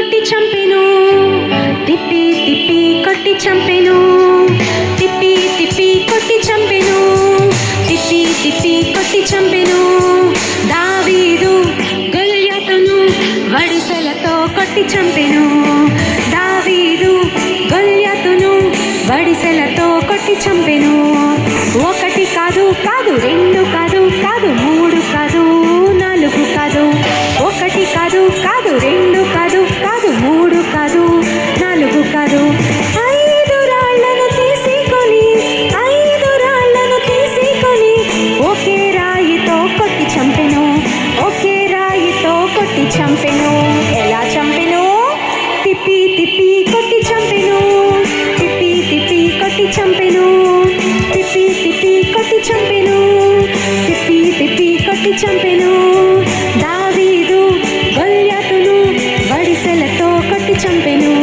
కొట్టి చంపెను. తిప్పి తిప్పి కొట్టి చంపెను. తిప్పి తిప్పి కొట్టి చంపెను. తిప్పి తిప్పి కొట్టి చంపెను. దావీదు గొల్యాతును వడిసెలతో కొట్టి చంపెను. దావీదు గొల్యాతును వడిసెలతో కొట్టి చంపెను. ఒకటి కాదు కాదు రెండు కాదు కాదు మూడు కాదు నాలుగు కాదు. ఒకటి కాదు కాదు రెండు చంపెను. దావీదు గొల్యాతును వడిసెలతో కొట్టి చంపెను.